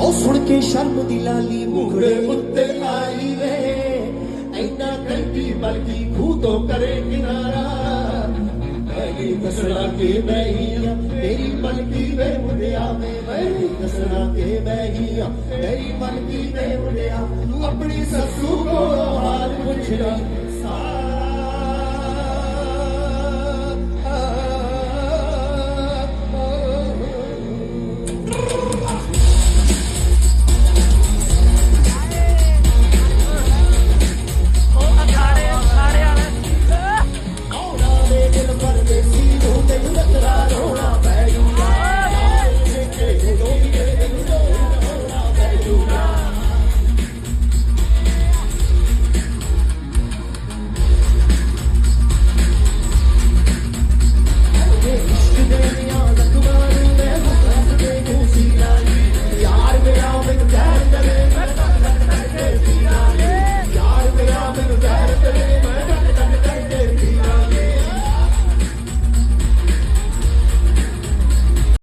ਉਹ ਸੁਣ ਕੇ ਸ਼ਰਮ ਦੀ ਲਾਲੀ ਮੁਖੜੇ ਉੱਤੇ ਲਾਈ ਵੇ। ਐਨਾ ਕੰਟੀ ਬਲਕੀ ਖੂਹ ਤੋਂ ਕਰੇ ਕਿਨਾਰਾ। ਮੈਂ ਦਸਣਾ ਕੇ ਤੇਰੀ ਮਲਕੀ ਵੇ ਮੁੰਡਿਆ ਵੇ। ਮੈਂ ਦਸਣਾ ਕੇ ਬਹੀਆ, ਤੇਰੀ ਮਲਕੀ ਵੇ ਮੁੰਡਿਆ। ਤੂੰ ਆਪਣੀ ਸੱਸੂ ਕੋਲੋਂ ਹਾਲ ਪੁੱਛਣਾ